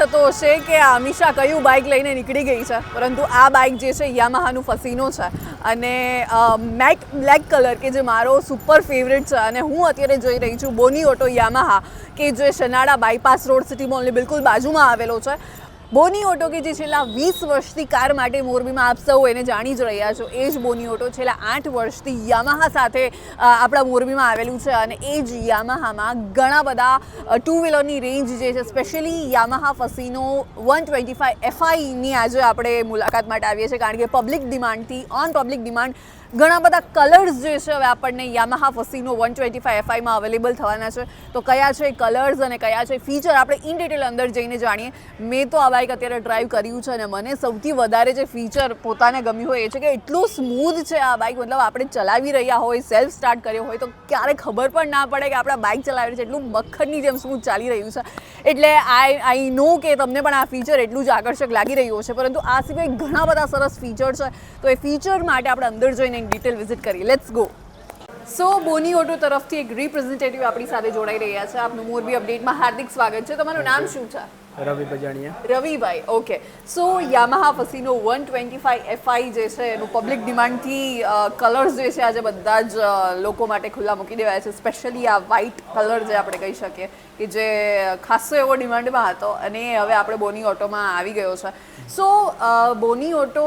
થતો હશે કે આ કયું બાઇક લઈને નીકળી ગઈ છે. પરંતુ આ બાઇક જે છે યામાહાનું ફસીનો છે. અને મેક બ્લેક કલર કે જે મારો સુપર ફેવરેટ છે. અને હું અત્યારે જોઈ રહી છું બોની ઓટો યામાહા કે જે શનાળા બાયપાસ રોડ સિટી મોલની બિલકુલ બાજુમાં આવેલો છે. બોની ઓટો કે જે છેલ્લા વીસ વર્ષથી કાર માટે મોરબીમાં આપ સૌ એને જાણી જ રહ્યા છો. એ જ બોની ઓટો છેલ્લા આઠ વર્ષથી યામાહા સાથે આપણા મોરબીમાં આવેલું છે અને એ જ યામાહામાં ઘણા બધા ટુ વ્હીલરની રેન્જ જે છે, specially Yamaha Fascino one twenty five એફઆઈની આજે આપણે મુલાકાત માટે આવીએ છીએ કારણ કે પબ્લિક ડિમાન્ડથી, ઓન પબ્લિક ડિમાન્ડ ઘણા બધા કલર્સ જે છે હવે આપણને Yamaha Fascino one twenty five એફઆઈમાં available થવાના છે. તો કયા છે કલર્સ અને કયા છે ફીચર? આપણે ઇન ડિટેલ અંદર જઈને જાણીએ. મેં તો આ બાઇક અત્યારે ડ્રાઈવ કર્યું છે અને મને સૌથી વધારે જે ફીચર પોતાને ગમ્યું હોય એ છે કે એટલું સ્મૂધ છે આ બાઇક. મતલબ આપણે ચલાવી રહ્યા હોય સેલ્ફ સ્ટાર્ટ કર્યો હોય તો ક્યારે ખબર પણ ના પડે કે આપણા બાઇક ચલાવી છે એટલું મખડની જેમ સ્મૂથ ચાલી રહ્યું છે. એટલે આઈ આઈ નો કે તમને પણ આ ફીચર એટલું જ આકર્ષક લાગી રહ્યું છે, પરંતુ આ સિવાય ઘણા બધા સરસ ફીચર છે. તો એ ફીચર માટે આપણે અંદર જોઈને એક ડિટેલ વિઝિટ કરીએ. Let's go so Boni auto તરફથી એક રિપ્રેઝેન્ટેટિવ આપણી સાથે જોડાઈ રહ્યા છે. આપનું મોરબી અપડેટમાં હાર્દિક સ્વાગત છે. તમારું નામ શું છે? રવિ બજાણિયા. રવિભાઈ okay so Yamaha Fascino one twenty five FI જે છે એનું પબ્લિક ડિમાન્ડથી કલર્સ જે છે આજે બધા જ લોકો માટે ખુલ્લા મૂકી દેવાયા છે. સ્પેશિયલી આ વ્હાઇટ કલર જે આપણે કહી શકીએ કે જે ખાસો એવો ડિમાન્ડમાં હતો અને હવે આપણે બોની ઓટોમાં આવી ગયો છે. સો બોની ઓટો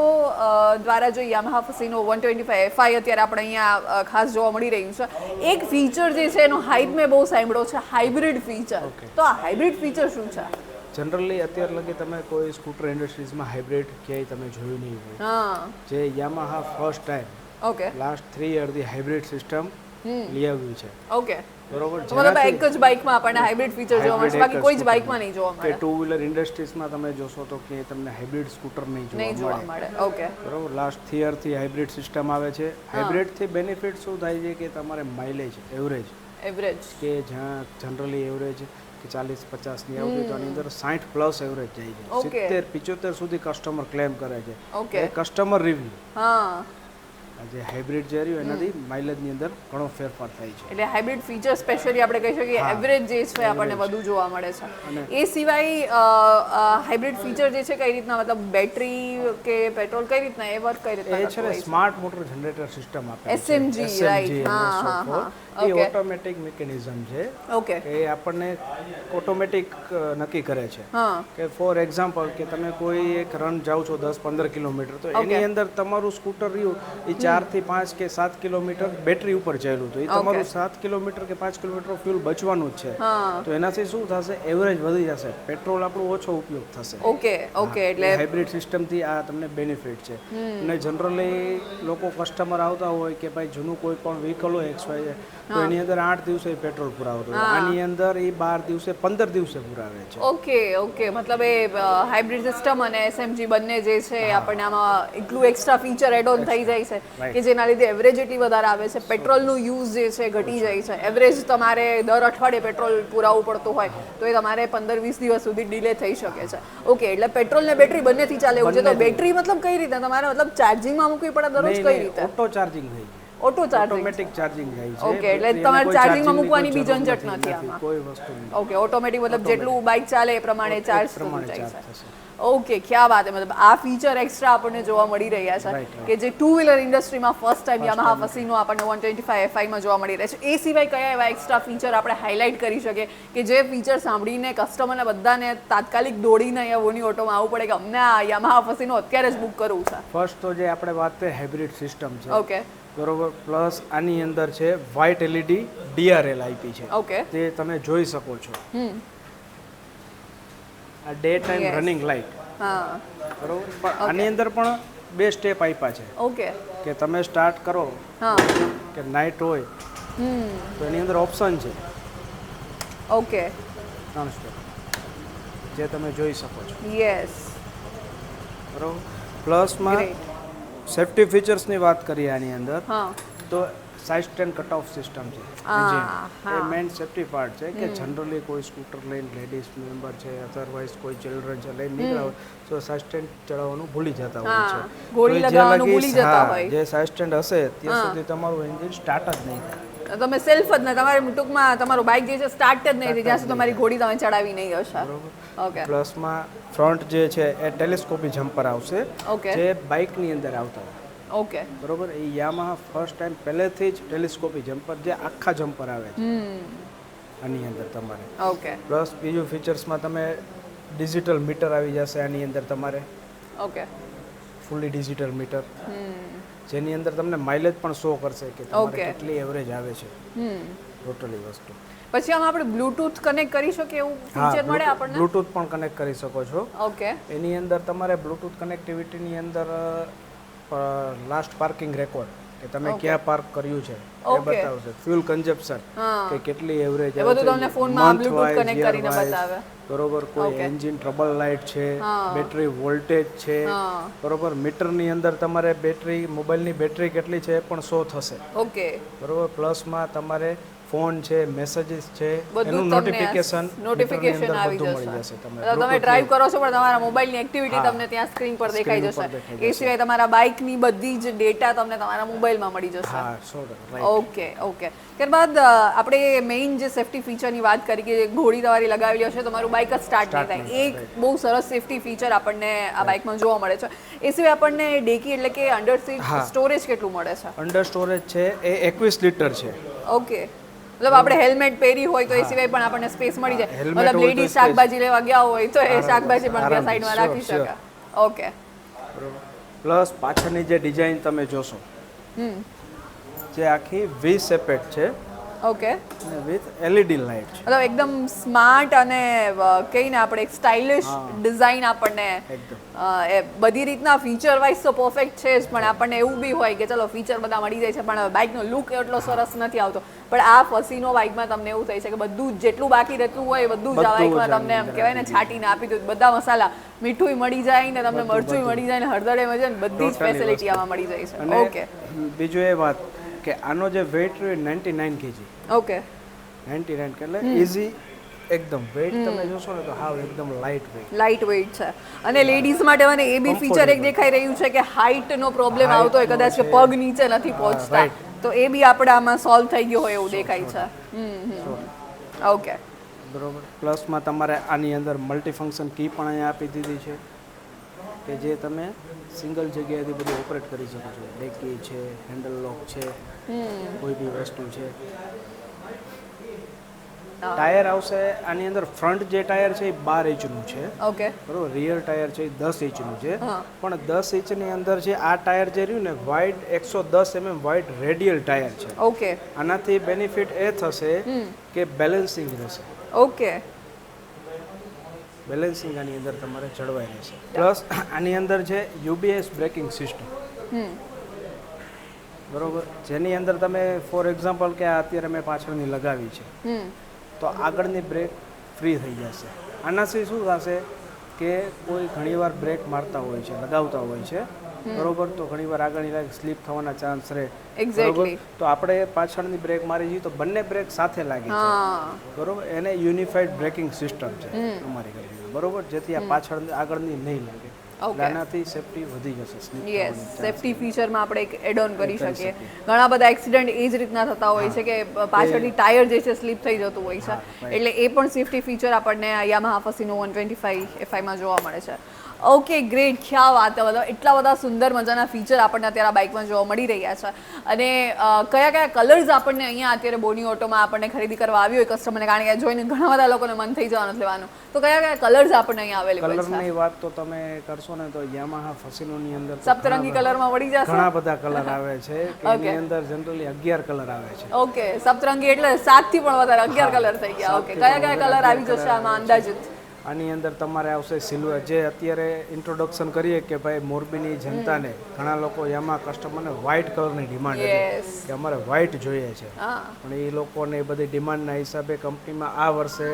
દ્વારા જો Yamaha Fascino one twenty five FI અત્યારે આપણે અહીંયા ખાસ જોવા મળી રહ્યું છે. એક ફીચર જે છે એનો હાઇટ મેં બહુ સાંભળ્યો છે હાઇબ્રિડ ફીચર. તો આ હાઇબ્રિડ ફીચર શું છે? જનરલી અત્યાર લગી તમે કોઈ સ્કૂટર ઇન્ડસ્ટ્રીઝમાં હાઇબ્રિડ ક્યાંય તમે જોયું નહીં હોય. હા. જે Yamaha first time okay last three year the hybrid system લઈ આવ્યું છે. ઓકે બરોબર? એક જ બાઇકમાં આપણને હાઇબ્રિડ ફીચર જોવા મળશે બાકી કોઈ જ બાઇકમાં નહીં જોવા મળે. ટુ વ્હીલર ઇન્ડસ્ટ્રીઝમાં તમે જોશો તો કે તમને હાઇબ્રિડ સ્કૂટર નહીં જોવા મળે. ઓકે બરોબર? લાસ્ટ થ્રી યરથી હાઇબ્રિડ સિસ્ટમ આવે છે. હાઇબ્રિડથી બેનિફિટ શું થાય છે કે તમારે માઇલેજ એવરેજ એવરેજ કે જ્યાં જનરલી એવરેજ કે ચાલીસ પચાસની આવતી તો આની અંદર સાઠ પ્લસ એવરેજ જાય છે. સિત્તેર પિચોતેર સુધી કસ્ટમર ક્લેમ કરે છે. કસ્ટમર રિવ્યુ જે હાઇબ્રિડ જે રહ્યું એનાથી માઇલેજની અંદર ઘણો ફેરફાર થાય છે. એટલે હાઇબ્રિડ ફીચર સ્પેશિયલી આપણે કહી શકીએ એવરેજ જે છે આપણને વધુ જોવા મળે છે. એ સિવાય હાઇબ્રિડ ફીચર જે છે કઈ રીતના મતલબ બેટરી કે પેટ્રોલ કઈ રીતના એ વર્ક કઈ એ રીતના છે ને છે? સ્માર્ટ મોટર જનરેટર સિસ્ટમ આપે એસએમજી રાઈટ હા, હા. એ ઓટોમેટિક મિકેનિઝમ છે. ઓકે એ આપણને ઓટોમેટિક નક્કી કરે છે. હા. કે ફોર એક્ઝામ્પલ કે તમે કોઈ એક રન જાઓ છો દસ પંદર કિલોમીટર તો એની અંદર તમારું સ્કૂટર રહ્યું એ ચારથી પાંચ કે સાત કિલોમીટર બેટરી ઉપર ચાલ્યું તો એ તમારું સાત કિલોમીટર કે પાંચ કિલોમીટર ફ્યુલ બચવાનું જ છે. તો એનાથી શું થશે? એવરેજ વધી જશે. પેટ્રોલ આપણું ઓછો ઉપયોગ થશે. ઓકે ઓકે એટલે હાઇબ્રિડ સિસ્ટમથી આ તમને બેનિફિટ છે. અને જનરલી લોકો કસ્ટમર આવતા હોય કે ભાઈ જૂનું કોઈ પણ વ્હીકલ હોય એક્સ વાય તો એની અંદર આઠ દિવસે પેટ્રોલ પુરાવતું આની અંદર એ બાર દિવસે પંદર દિવસે પુરાવે છે. ઓકે ઓકે મતલબ એ હાઇબ્રિડ સિસ્ટમ અને એસએમજી બંને જે છે આપણને આમાં એટલું એક્સ્ટ્રા ફીચર એડ ઓન થઈ જાય છે. કે જેના લીધે એવરેજ એટલી વધારે આવે છે. પેટ્રોલનું યુઝ જે છે ઘટી જાય છે. એવરેજ તમારે દર અઠવાડિયે પેટ્રોલ પુરાવવું પડતું હોય તો એ તમારે પંદર વીસ દિવસ સુધી ડિલે થઈ શકે છે. ઓકે એટલે પેટ્રોલ ને બેટરી બંનેથી ચાલે એવું છે. તો બેટરી મતલબ કઈ રીતે? તમારે મતલબ ચાર્જિંગમાં મૂકવી પડે દરરોજ કઈ રીતે? ઓટો ચાર્જિંગ થઈ ઓટો ચાર્જિંગ ઓટોમેટિક ચાર્જિંગ થાય છે. ઓકે એટલે તમારે એમાં કોઈ charging માં charging ની મૂકવાની બી ઝંઝટ નથી આમાં. કોઈ વસ્તુ ઓકે ઓટોમેટિક મતલબ જેટલું બાઇક ચાલે એ પ્રમાણે ચાર્જ થઈ જાય છે. ઓકે ક્યાં વાત મતલબ આ ફીચર એક્સ્ટ્રા આપણને જોવા મળી રહ્યા છે. કે જે ટુ વ્હીલર ઇન્ડસ્ટ્રીમાં ફર્સ્ટ ટાઈમ યામાહા ફસીનો આપણને વન ટ્વેન્ટી ફાઈવ એફઆઈમાં જોવા મળી રહ્યા છે. એ સિવાય કયા એવા એક્સ્ટ્રા ફીચર આપણે હાઇલાઇટ કરી શકીએ કે જે ફીચર સાંભળીને કસ્ટમરને બધાને તાત્કાલિક દોડીને અહીંયા ઓની ઓટોમાં આવવું પડે કે અમને આ યામાહા ફસીનો અત્યારે જ બુક કરવું છે? ફર્સ્ટ તો જે આપણે વાત કરીએ હાઇબ્રિડ સિસ્ટમ છે. ઓકે બરોબર? પ્લસ આની અંદર છે વ્હાઇટ એલઈડી ડીઆરએલ આઈપી છે. ઓકે તે તમે જોઈ શકો છો. હમ. આ ડે ટાઈમ રનિંગ લાઇટ હા. બરોબર? પણ આની અંદર પણ બે સ્ટેપ આપ્યા છે. ઓકે કે તમે સ્ટાર્ટ કરો. હા. કે નાઇટ હોય. તો એની અંદર ઓપ્શન છે. ઓકે ત્રણ સ્ટેપ જે તમે જોઈ શકો છો. યસ બરોબર? પ્લસમાં સેફ્ટી ફીચર્સની વાત કરીએ આની અંદર. હા. તો side stand cut off system છે engine. એ મેઇન સેફ્ટી પાર્ટ છે કે જનરલી કોઈ સ્કૂટર લઈને લેડીઝ મેમ્બર છે અધરવાઇઝ કોઈ ચિલ્ડ્રન છે લઈને નીકળ્યા હોય તો સાઇડ સ્ટેન્ડ ચડાવવાનું ભૂલી જતા હોય છે. ગોળી જે લગાવવાનું ભૂલી જતા હોય. જે સાઇડ સ્ટેન્ડ હશે ત્યાં સુધી તમારું એન્જિન સ્ટાર્ટ જ નહીં થાય. તમે સેલ્ફ જ ને તમારે ટૂંકમાં તમારું બાઇક જે છે સ્ટાર્ટ જ નહીં થઈ જ્યાં તમારી ઘોડી તમે ચડાવી નહીં હશે. ઓકે પ્લસમાં ફ્રન્ટ જે છે એ ટેલિસ્કોપી જમ્પર આવશે ઓકે જે બાઇકની અંદર આવતા હોય. ઓકે બરોબર? એ યામાહા ફર્સ્ટ ટાઈમ પહેલેથી જ ટેલિસ્કોપી જમ્પર જે આખા જમ્પર આવે છે. આની અંદર તમારે. ઓકે પ્લસ બીજું ફીચર્સમાં તમે ડિજિટલ મીટર આવી જશે આની અંદર તમારે. ઓકે ફૂલી ડિજિટલ મીટર જેની અંદર તમને માઇલેજ પણ શો કરશે કે તમારે. કેટલી એવરેજ આવે છે. ટોટલી વસ્તુ. પછી આમાં આપણે બ્લૂટૂથ કનેક્ટ કરી શકીએ એવું ફીચર મળે આપણને? બ્લૂટૂથ પણ કનેક્ટ કરી શકો છો. ઓકે એની અંદર તમારે બ્લૂટૂથ કનેક્ટિવિટીની અંદર લાસ્ટ પાર્કિંગ રેકોર્ડ કે તમે ક્યાં પાર્ક કર્યું છે એ બતાવશે. ફ્યુલ કન્ઝપ્શન કે કેટલી એવરેજ આવે બધું તમને ફોનમાં બ્લૂટૂથ કનેક્ટ કરીને બતાવે. બરોબર કોઈ એન્જિન ટ્રબલ લાઇટ છે બેટરી વોલ્ટેજ છે બરોબર મીટરની અંદર તમારે બેટરી મોબાઈલની બેટરી કેટલી છે એ પણ શો થશે. ઓકે બરોબર પ્લસમાં તમારે ફોન છે મેસેજીસ છે એનું નોટિફિકેશન નોટિફિકેશન આવી જશે. તમે ડ્રાઈવ કરો છો પણ તમારા મોબાઈલની એક્ટિવિટી તમને ત્યાં સ્ક્રીન પર દેખાઈ જશે. એ સિવાય તમારા બાઇકની બધી જ ડેટા તમને તમારા મોબાઈલમાં મળી જશે. હા ઓકે ઓકે. ત્યારબાદ આપણે મેઇન જે સેફટી ફીચરની વાત કરી કે ઘોડી તમારી લગાવેલી હશે તમારું બાઇક જ સ્ટાર્ટ નહીં થાય એક બહુ સરસ સેફટી ફીચર આપણને આ બાઇકમાં જોવા મળે છે. એ સિવાય આપણને ડેકી એટલે કે અંડર સીટ સ્ટોરેજ કેટલું મળે છે? અંડર સ્ટોરેજ છે એ એકવીસ લીટર છે. ઓકે. મતલબ આપણે હેલ્મેટ પહેરી હોય તો એ સિવાય પણ આપણને સ્પેસ મળી જાય. મતલબ લેડીઝ શાકભાજી લેવા ગયા હોય તો એ શાકભાજી પણ ત્યાં સાઈડમાં રાખી શકે ઓકે પ્લસ પાછળની જે ડિઝાઇન તમે જોશો હમ. જે આખી વી સેપેટ છે ઓકે વિથ એલઈડી લાઇટ છે મતલબ એકદમ સ્માર્ટ અને કહીને આપણે એક સ્ટાઇલિશ ડિઝાઇન આપણને એ બધી રીતના ફીચર વાઇઝ તો પરફેક્ટ છે જ પણ આપણને એવું બી હોય કે ચલો ફીચર બધા મળી જાય છે પણ બાઇકનો લુક એટલો સરસ નથી આવતો. પણ આ ફસીનો બાઇકમાં તમને એવું થાય છે કે બધું જેટલું બાકી રહેતું હોય બધું જ આ બાઇકમાં તમને એમ કહેવાય ને છાંટીને આપી દઉં બધા મસાલા મીઠું મળી જાય ને તમને મરચું મળી જાય ને હળદરે મળી જાય ને બધી જ ફેસિલિટી આમાં મળી જાય છે. ઓકે બીજું એ વાત કે આનો જે વેઇટ રહ્યો ninety nine KG okay ninety nine એટલે ઇઝી એકદમ વેઇટ તમે જોશો ને તો હાવ એકદમ લાઇટ વેઇટ લાઇટ વેઇટ છે. અને લેડીઝ માટે મને એ બી ફીચર એક દેખાઈ રહ્યું છે કે હાઇટનો પ્રોબ્લેમ આવતો હોય કદાચ પગ નીચે નથી પહોંચતા. તો એ બી આપણે આમાં સોલ્વ થઈ ગયો હોય એવું દેખાય છે. ઓકે બરોબર. પ્લસમાં તમારે આની અંદર મલ્ટી ફંક્શન કી પણ અહીંયા આપી દીધી છે. કે જે તમે સિંગલ જગ્યાએથી બધું ઓપરેટ કરી શકો છો. ડેકી છે હેન્ડલ લોક છે કોઈ બી વસ્તુ છે. ટાયર આવશે આની અંદર ફ્રન્ટ જે ટાયર છે એ બાર ઇંચનું છે. ઓકે. બરોબર? રિયર ટાયર છે એ દસ ઇંચનું છે. પણ દસ ઇંચની અંદર છે આ ટાયર જે રહ્યું ને વાઇડ એકસો દસ એમએમ વાઇડ રેડિયલ ટાયર છે. ઓકે. આનાથી બેનિફિટ એ થશે કે બેલેન્સિંગ રહેશે. ઓકે. બેલેન્સિંગ આની અંદર તમારે જળવાઈ રહેશે. પ્લસ આની અંદર છે યુબીએસ બ્રેકિંગ સિસ્ટમ. બરોબર? જેની અંદર તમે ફોર એક્ઝામ્પલ કે આ અત્યારે મેં પાછળની લગાવી છે. તો આગળની બ્રેક ફ્રી થઈ જશે. આનાથી શું થશે કે કોઈ ઘણીવાર બ્રેક મારતા હોય છે લગાવતા હોય છે. બરોબર? તો ઘણીવાર આગળની લાઈક સ્લીપ થવાના ચાન્સ રહે. બરોબર? તો આપણે પાછળની બ્રેક મારી જઈએ તો બંને બ્રેક સાથે લાગે છે. હા. બરોબર? એને યુનિફાઈડ બ્રેકિંગ સિસ્ટમ છે અમારી ગાડીમાં બરોબર? જેથી આ પાછળ આગળની નહીં લાગે. આનાથી સેફટી વધી જશે યસ સેફટી ફીચરમાં આપણે એક એડ ઓન કરી શકીએ. ઘણા બધા એક્સિડન્ટ એ જ રીતના થતા હોય છે કે પાછળની ટાયર જે છે સ્લીપ થઈ જતું હોય છે. એટલે એ પણ સેફટી ફીચર આપણને Yamaha Fascino one twenty five એફઆઈમાં જોવા મળે છે. ઓકે ગ્રેટ ક્યાં વાત બધા? એટલા બધા સુંદર મજાના ફીચર આપણને અત્યારે આ બાઇકમાં જોવા મળી રહ્યા છે. અને કયા કયા કલર્સ આપણને અહીંયા અત્યારે બોની ઓટોમાં આપણને ખરીદી કરવા આવ્યો હોય કસ્ટમરને કારણ કે જોઈને ઘણા બધા લોકોને મન થઈ જવાનું લેવાનું. તો કયા કયા કલર્સ આપણને અહીંયા અવેલેબલ છે? કલરની વાત તો તમે કરશો ને તો યામાહા ફસિનોની અંદર સપ્તરંગી કલરમાં મળી જશે? ઘણા બધા કલર આવે છે કે એની અંદર જનરલી અગિયાર કલર આવે છે. ઓકે સપ્તરંગી એટલે સાતથી પણ વધારે અગિયાર કલર થઈ ગયા. ઓકે કયા કયા કલર આવી જશે આમાં અંદાજિત? આની અંદર તમારે આવશે સિલ્વર જે અત્યારે ઇન્ટ્રોડક્શન કરીએ કે ભાઈ મોરબીની જનતાને ઘણા લોકો એમાં કસ્ટમરને વ્હાઇટ કલરની ડિમાન્ડ હતી. કે અમારે વ્હાઇટ જોઈએ છે. પણ એ લોકોને એ બધી ડિમાન્ડના હિસાબે કંપનીમાં આ વર્ષે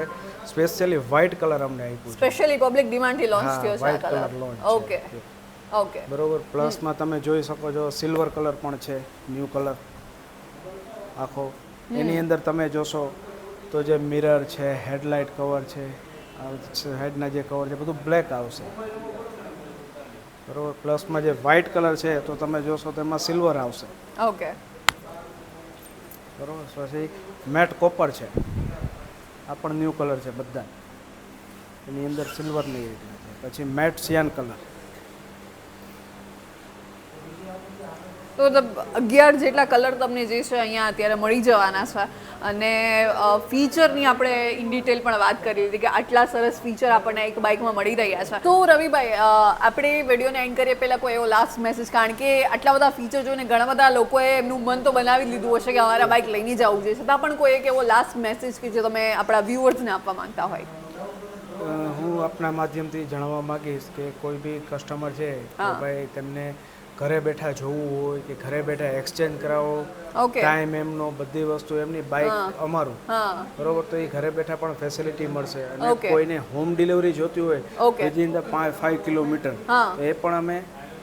સ્પેશિયલી વ્હાઇટ કલર અમને આપ્યું છે. સ્પેશિયલી પબ્લિક ડિમાન્ડથી લોન્ચ થયો છે white colour. Launch okay okay બરોબર. પ્લસમાં તમે જોઈ શકો છો સિલ્વર કલર પણ છે ન્યૂ કલર આખો. એની અંદર તમે જોશો તો જે મિરર છે હેડલાઇટ કવર છે હેડના જે કવર છે બધું બ્લેક આવશે. બરોબર? પ્લસમાં જે વ્હાઇટ કલર છે તો તમે જોશો તો એમાં સિલ્વર આવશે. ઓકે બરોબર? પછી મેટ કોપર છે. આ પણ ન્યૂ કલર છે બધા એની અંદર સિલ્વરની રીતના છે. પછી મેટ સિયાન કલર તો અગિયાર જેટલા કલર તમને જે છે અહીંયા અત્યારે મળી જવાના છે. અને ફીચરની આપણે ઇન ડિટેલ પણ વાત કરી હતી કે આટલા સરસ ફીચર આપણને એક બાઇકમાં મળી રહ્યા છે. તો રવિભાઈ આપણે વિડીયોને એન્ડ કરીએ પહેલાં કોઈ એવો લાસ્ટ મેસેજ કારણ કે આટલા બધા ફીચર જોઈને ઘણા બધા લોકોએ એમનું મન તો બનાવી લીધું હશે કે અમારા બાઇક લઈને જવું જોઈએ. છતાં પણ કોઈ એક એવો લાસ્ટ મેસેજ કે જે તમે આપણા વ્યુઅર્સને આપવા માંગતા હોય. હું આપના માધ્યમથી જણાવવા માંગીશ કે કોઈ બી કસ્ટમર છે. ભાઈ તેમને ઘરે બેઠા જોવું હોય કે ઘરે બેઠા એક્સચેન્જ કરાવો ટાઈમ એમનો બધી વસ્તુ એમની બાઇક અમારું. બરોબર? તો એ ઘરે બેઠા પણ ફેસિલિટી મળશે. અને કોઈને હોમ ડિલિવરી જોતી હોય. Within the five kilometre. એ પણ અમે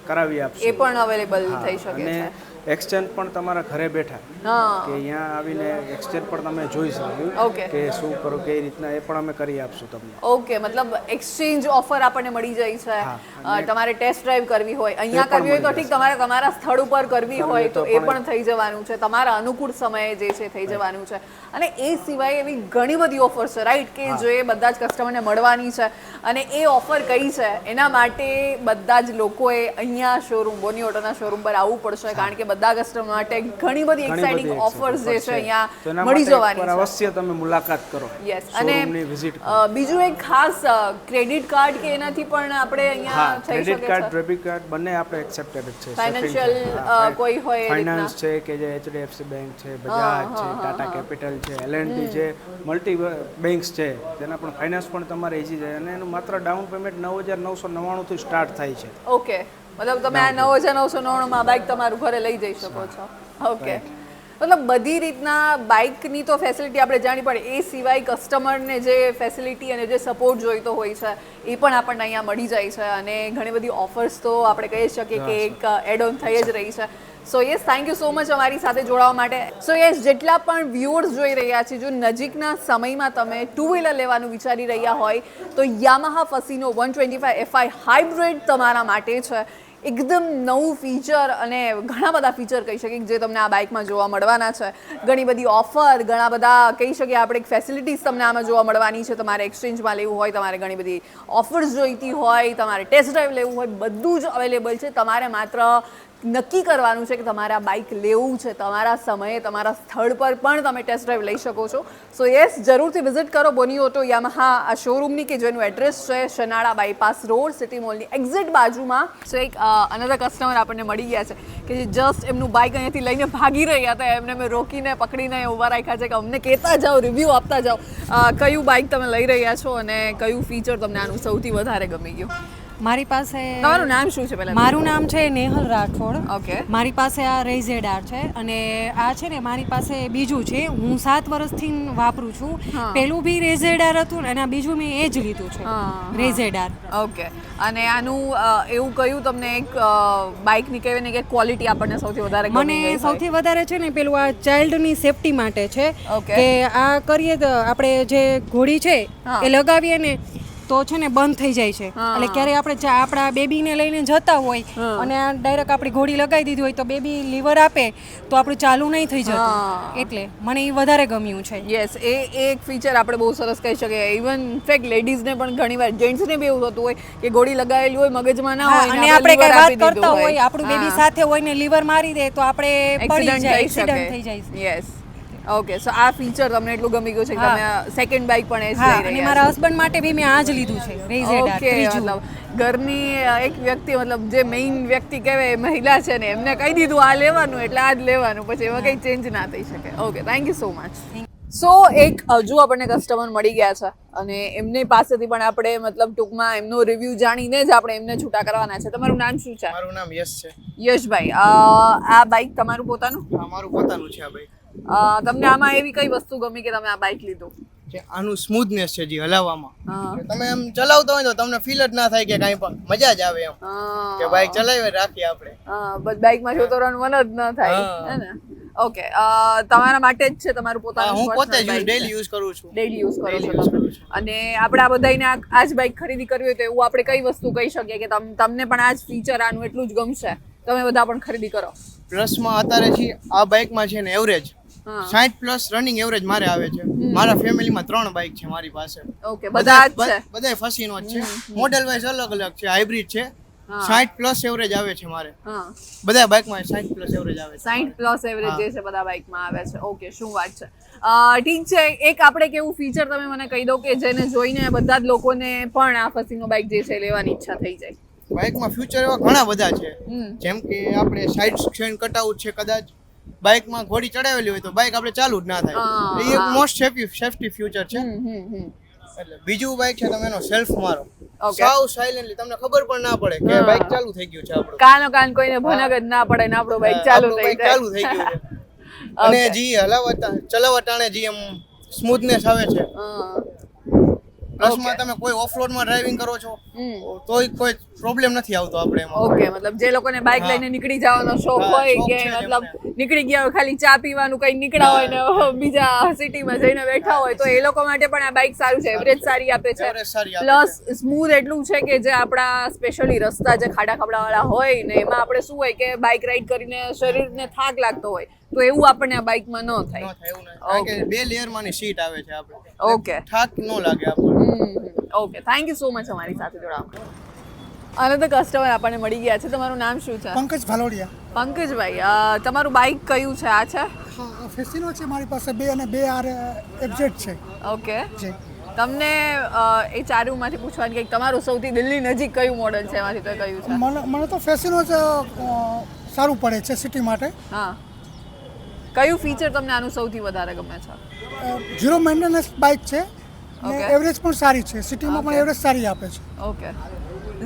કરાવી એ પણ અવેલેબલ થઈ શકે છે. એક્સચેન્જ પણ તમારા ઘરે બેઠા. કે અહીંયા આવીને એક્સચેન્જ પણ તમે જોઈ શકો. કે શું કરો કઈ રીતના એ પણ અમે કરી આપશું તમને. ઓકે મતલબ એક્સચેન્જ ઓફર આપણને મળી જાય છે. તમારે ટેસ્ટ ડ્રાઈવ કરવી હોય અહીંયા કરવી હોય તો ઠીક તમારે તમારા સ્થળ ઉપર કરવી હોય તો એ પણ પણ થઈ જવાનું છે. તમારા અનુકૂળ સમયે જે છે થઈ જવાનું છે. અને એ સિવાય એવી ઘણી બધી ઓફર છે રાઈટ કે જે બધા જ કસ્ટમરને મળવાની છે. અને એ ઓફર કઈ છે એના માટે બધા જ લોકોએ અહીંયા શોરૂમ બોની ઓટોના શોરૂમ પર આવવું પડશે કારણ કે બધા કસ્ટમર માટે ઘણી બધી એક્સાઇટિંગ ઓફર્સ જે છે અહીંયા મળી જવાની છે. અવશ્ય તમે મુલાકાત કરો. યસ અને બીજું એક ખાસ ક્રેડિટ કાર્ડ કે એનાથી પણ આપણે અહીંયા થઈ શકે ક્રેડિટ કાર્ડ ડેબિટ કાર્ડ બંને આપણે એક્સેપ્ટેડ છે. Financial, કોઈ હોય ફાઇનાન્સ છે કે જે એચડીએફસી બેંક છે બજાજ છે ટાટા કેપિટલ છે એલએનડી છે મલ્ટી બેંક્સ છે. તેના પણ ફાઇનાન્સ પણ તમારે ઈઝી છે અને એનું માત્ર ડાઉન પેમેન્ટ નવ હજાર નવસો નવ્વાણુંથી સ્ટાર્ટ થાય છે. ઓકે મતલબ તમે આ નવ હજાર નવસો નવ્વાણુંમાં બાઇક તમારું ઘરે લઈ જઈ શકો છો. ઓકે મતલબ બધી રીતના બાઇકની તો ફેસિલિટી આપણે જાણી પડે એ સિવાય કસ્ટમરને જે ફેસિલિટી અને જે સપોર્ટ જોઈતો હોય છે એ પણ આપણને અહીંયા મળી જાય છે. અને ઘણી બધી ઓફર્સ તો આપણે કહી શકીએ કે એક એડ ઓન થઈ જ રહી છે. So yes thank you so much અમારી સાથે જોડાવા માટે. સો યસ જેટલા પણ વ્યુઅર્સ જોઈ રહ્યા છે જો નજીકના સમયમાં તમે ટુ વ્હીલર લેવાનું વિચારી રહ્યા હોય તો Yamaha Fascino one twenty five FI hybrid તમારા માટે છે. એકદમ નવું ફીચર અને ઘણા બધા ફીચર કહી શકીએ જે તમને આ બાઇકમાં જોવા મળવાના છે. ઘણી બધી ઓફર ઘણા બધા કહી શકીએ આપણે ફેસિલિટીઝ તમને આમાં જોવા મળવાની છે. તમારે એક્સચેન્જમાં લેવું હોય, તમારે ઘણી બધી ઓફર્સ જોઈતી હોય, તમારે ટેસ્ટ ડ્રાઈવ લેવું હોય, બધું જ અવેલેબલ છે. તમારે માત્ર નક્કી કરવાનું છે કે તમારે બાઇક લેવું છે, તમારા સમયે, તમારા સ્થળ પર પણ તમે ટેસ્ટ ડ્રાઈવ લઈ શકો છો. સો યસ જરૂરથી વિઝિટ કરો બોની ઓટો યામહા આ શોરૂમની કે જેનું એડ્રેસ છે, શનાળા બાયપાસ રોડ સિટી મોલની એક્ઝેક્ટ બાજુમાં. સો એક અનધર કસ્ટમર આપણને મળી ગયા છે કે જે જસ્ટ એમનું બાઇક અહીંયાથી લઈને ભાગી રહ્યા હતા. એમને મેં રોકીને, પકડીને ઊભા રાખ્યા છે કે અમને કહેતા જાઓ રિવ્યૂ આપતા જાઓ કયું બાઇક તમે લઈ રહ્યા છો અને કયું ફીચર તમને આનું સૌથી વધારે ગમી ગયું. મારી પાસે તમારું નામ શું છે પહેલા? મારું નામ છે નેહલ રાઠોડ. ઓકે. મારી પાસે આ રેઝેડાર છે અને આ છે ને મારી પાસે બીજું છે. હું સાત વર્ષથી વાપરું છું. પેલું બી રેઝેડાર હતું ને અને આ બીજું મેં એ જ લીધું છે. Ray Z R RayZR okay. અને આનું એવું કયું તમને એક બાઇકની કહેવાય ને કે ક્વોલિટી આપણને સૌથી વધારે મને સૌથી વધારે છે ને પેલું આ ચાઇલ્ડની સેફટી માટે છે કે આ કરીએ તો આપણે જે ઘોડી છે એ લગાવીએ ને તો છે ને બંધ થઈ જાય છે. એટલે ક્યારે આપણે આપણા બેબીને લઈને જતા હોય અને ડાયરેક્ટ આપણી ઘોડી લગાવી દીધી હોય તો બેબી લીવર આપે તો આપણું ચાલુ નહીં થઈ. જતું. એટલે મને એ વધારે ગમ્યું છે. યસ એ એક ફીચર આપણે બહુ સરસ કહી શકીએ. ઇવન ઇનફેક્ટ લેડીઝને પણ ઘણી વાર જેન્ટ્સને બી એવું થતું હોય કે ઘોડી લગાવેલી હોય મગજમાં ના હોય અને આપણે કઈ વાત કરતા હોય. આપણું બેબી સાથે હોય ને લીવર મારી દે તો આપણે પડી એક્સિડન્ટ જાય થઈ એક્સિડન્ટ થઈ જાય યસ ઓકે સો આ ફીચર તમને એટલું ગમી ગયું છે કે તમે સેકન્ડ બાઇક પણ એ જ લઈ અને રહ્યા મારા હસબન્ડ માટે બી મેં આ જ લીધું છે ઓકે મતલબ ઘરની એક વ્યક્તિ મતલબ જે મેઇન વ્યક્તિ કહેવાય મહિલા છે ને એમને કહી દીધું આ લેવાનું એટલે આ જ લેવાનું પછી એમાં કંઈ ચેન્જ ના થઈ શકે. Okay thank you so much so એક હજુ આપણને કસ્ટમર મળી ગયા છે અને એમની પાસેથી પણ આપણે મતલબ ટૂંકમાં એમનો રિવ્યુ જાણીને જ આપણે એમને છૂટા કરવાના છે. તમારું નામ શું છે? મારું નામ યશ છે. યશભાઈ આ બાઇક તમારું પોતાનું? આ મારું પોતાનું છે આ બાઈક અ, તમને આમાં એવી કઈ વસ્તુ ગમી કે તમે આ બાઇક લીધું? જે આનું સ્મૂથનેસ છે જે હલાવવામાં. તમે એમ ચલાવતો હોય તો તમને ફીલ જ ના થાય કે કાંઈ પણ. મજા જ આવે એમ. કે બાઇક ચલાવી રાખીએ આપણે. હા બસ બાઇકમાં જોતો રહેવાનું મન જ ન થાય. હે. ને? ઓકે તમારા માટે જ છે તમારું પોતાનું હું પોતે જ ડેલી યુઝ કરું છું. ડેલી યુઝ કરો છો. અને આપણે આ બધાને આ જ બાઇક ખરીદી કરવી હોય તો એવું આપણે કઈ વસ્તુ કહી શકીએ કે તમ તમને પણ આ જ ફીચર આનું એટલું જ ગમશે. તમે બધા પણ ખરીદી કરો. પ્લસમાં અત્યારે છે આ બાઇકમાં છે ને એવરેજ સાઠ પ્લસ રનિંગ એવરેજ મારે આવે છે. મારા ફેમિલીમાં ત્રણ બાઇક છે મારી પાસે. ઓકે બધા બધા ફસીનો જ છે. મોડેલ વાઇઝ અલગ અલગ છે હાઇબ્રિડ છે. સાઠ પ્લસ એવરેજ આવે છે મારે. બધા બાઇકમાં સાઠ પ્લસ એવરેજ આવે છે સાઈઠ પ્લસ એવરેજ જે છે બધા બાઇકમાં આવે છે. ઓકે શું વાત છે? ઠીક છે એક આપણે કેવું ફીચર તમે મને કહી દો કે જેને જોઈને બધા જ લોકોને પણ આ ફસીનો બાઇક જે છે લેવાની ઈચ્છા થઈ જાય. બાઇકમાં ફ્યુચર એવા ઘણા બધા છે. જેમ કે આપણે સાઈડ સ્ટેન્ડ કટાઉટ છે કદાચ. બાઇકમાં ઘોડી ચડાવેલી હોય તો બાઇક આપણે ચાલુ જ ના થાય. એ એક મોસ્ટ સેફટી સેફટી ફ્યુચર છે. એટલે બીજું બાઇક છે તમે એનો સેલ્ફ મારો. સાવ સાયલેન્ટલી તમને ખબર પણ ના પડે કે બાઇક ચાલુ થઈ ગયું છે આપણું. કાનો કાન કોઈને ભનક જ ના પડે ને આપણો બાઇક ચાલુ થઈ ગયું ચાલુ થઈ ગયું છે. અને જી હલાવતા ચલાવટાણે જી એમ સ્મૂથનેસ આવે છે. પ્લસમાં તમે કોઈ ઓફ રોડમાં ડ્રાઇવિંગ કરો છો તોય કોઈ પ્રોબ્લેમ નથી આવતો આપણે એમાં. ઓકે મતલબ જે લોકોને બાઇક લઈને નીકળી જવાનો શોખ હોય કે મતલબ નીકળી ગયા હોય ખાલી ચા પીવાનું કઈ નીકળ્યા હોય ને બીજા સિટીમાં જઈને બેઠા હોય તો એ લોકો માટે પણ આ બાઇક સારું છે. એવરેજ સારી આપે છે. પ્લસ સ્મૂથ એટલું છે કે જે આપણા સ્પેશિયલી રસ્તા જે ખાડા ખાબડાવાળા હોય ને એમાં આપણે શું હોય કે બાઇક રાઈડ કરીને શરીરને થાક લાગતો હોય તો એવું આપણને આ બાઇકમાં ન ન થાય. થાય એવું નહીં કારણ કે બે લેયરમાંની સીટ આવે છે આપણે. ઓકે થાક ન લાગે આપણને. Okay thank you so much અમારી સાથે જોડાવા અને તો કસ્ટમર આપણને મળી ગયા છે. તમારું નામ શું છે? પંકજ ભાલોડિયા. પંકજભાઈ તમારું બાઇક કયું છે? આ છે? ફેસિનો છે. મારી પાસે બે અને બે આર એફઝેડ છે. ઓકે. જી. તમને એ ચારુમાંથી પૂછવાનું કે તમારું સૌથી દિલ્હી નજીક કયું મોડલ છે? એમાંથી તો કયું છે? મને મને તો ફેસિનો જ સારું પડે છે સિટી માટે. હા. કયું ફીચર તમને આનું સૌથી વધારે ગમે છે? ઝીરો મેન્ટેનન્સ બાઇક છે. ઓકે. એવરેજ પણ સારી છે. સિટીમાં પણ એવરેજ સારી આપે છે. ઓકે.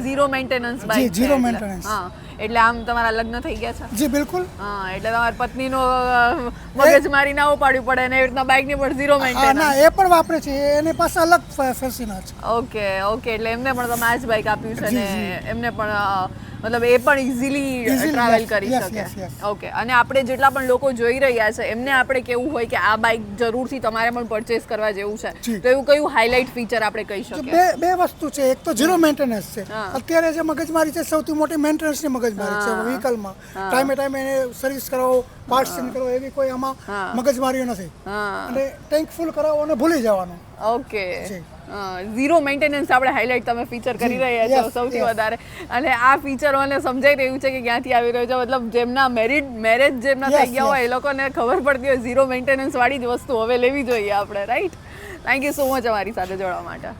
ઝીરો મેન્ટેનન્સ બાઇક જી, zero maintenance. હા એટલે આમ તમારા લગ્ન થઈ ગયા છે. જી બિલકુલ. હા એટલે તમારી પત્નીનો મગજ મારી ના ઉપાડવી પડે ને એવી રીતના બાઇકની પણ ઝીરો મેન્ટેનન્સ ના એ પણ વાપરે છે. એની પાસે અલગ ફેસિના છે. ઓકે ઓકે એટલે એમને પણ તમે આ જ બાઇક આપ્યું છે ને એમને પણ મતલબ એ પણ ઇઝીલી ટ્રાવેલ કરી શકે. ઓકે અને આપણે જેટલા પણ લોકો જોઈ રહ્યા છે એમને આપણે કેવું હોય કે આ બાઇક જરૂરથી તમારે પણ પરચેસ કરવા જેવું છે. તો એવું કયું હાઇલાઇટ ફીચર આપણે કહી શકીએ? બે બે વસ્તુ છે. એક તો ઝીરો મેન્ટેનન્સ છે. અત્યારે જે મગજમારી છે સૌથી મોટી મેન્ટેનન્સની મગજમારી છે. વ્હીકલમાં ટાઈમે ટાઈમે એને સર્વિસ કરાવો પાર્ટ ચેન્જ કરો એવી કોઈ આમાં મગજમારીઓ નથી. અને ટેન્ક ફૂલ કરાવો અને ભૂલી જવાનું. ઓકે. ઝીરો મેન્ટેનન્સ આપણે હાઇલાઇટ તમે ફીચર કરી રહ્યા છો સૌથી વધારે. અને આ ફીચર મને સમજાઈ રહ્યું છે કે ક્યાંથી આવી રહ્યું છે. મતલબ જેમના મેરિડ મેરેજ જેમના થઈ ગયા હોય એ લોકોને ખબર પડતી હોય ઝીરો મેન્ટેનન્સ વાળી જ વસ્તુ હવે લેવી જોઈએ આપણે right thank you so much અમારી સાથે જોડવા માટે.